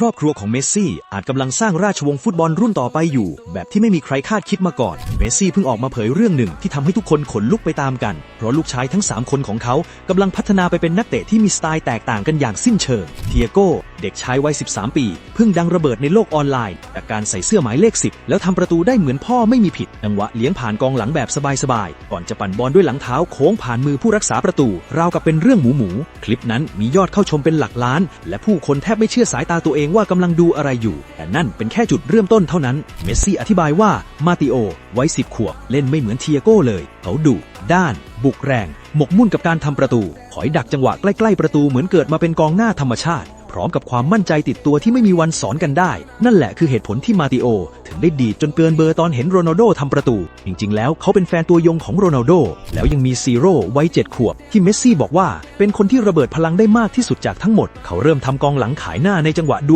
ครอบครัวของเมสซี่อาจกำลังสร้างราชวงศ์ฟุตบอลรุ่นต่อไปอยู่ แบบที่ไม่มีใครคาดคิดมาก่อน เมสซี่เพิ่งออกมาเผยเรื่องหนึ่งที่ทำให้ทุกคนขนลุกไปตามกัน เพราะลูกชายทั้ง 3 คนของเขากำลังพัฒนาไปเป็นนักเตะที่มีสไตล์แตกต่างกันอย่างสิ้นเชิง เทียโก้ เด็กชายวัย 13 ปี เพิ่งดังระเบิดในโลกออนไลน์จากการใส่เสื้อหมายเลข 10 แล้วทำประตูได้เหมือนพ่อไม่มีผิด จังหวะเลี้ยงผ่านกองหลังแบบสบายๆ ก่อนจะปั่นบอลด้วยหลังเท้าโค้งผ่านมือผู้รักษาประตู ราวกับเป็นเรื่องหมูหมูๆคลิปนั้นมียอดเข้าชมเป็นหลักล้าน และผู้คนแทบไม่เชื่อสายตาตัวเองว่ากำลังดูอะไรอยู่ แต่นั่นเป็นแค่จุดเริ่มต้นเท่านั้น เมสซี่อธิบายว่ามาติโอไวัย10ขวบเล่นไม่เหมือนเทียโก้เลย เขาดุด้าน บุกแรง หมกมุ่นกับการทำประตูถอยดักจังหวะใกล้ๆประตูเหมือนเกิดมาเป็นกองหน้าธรรมชาติ ร้อมกับความมั่นใจติดตัวที่ไม่มีวันสอนกันได้ นั่นแหละคือเหตุผลที่มาติโอ ถึงได้ดีจนเกินเบอร์ตอนเห็นโรนัลโดทำประตู จริง ๆ แล้วเขาเป็นแฟนตัวยงของโรนัลโด แล้วยังมีซีโร่วัยเจ็ดขวบ ที่เมสซี่บอกว่า เป็นคนที่ระเบิดพลังได้มากที่สุดจากทั้งหมด เขาเริ่มทำกองหลังขายหน้าในจังหวะดู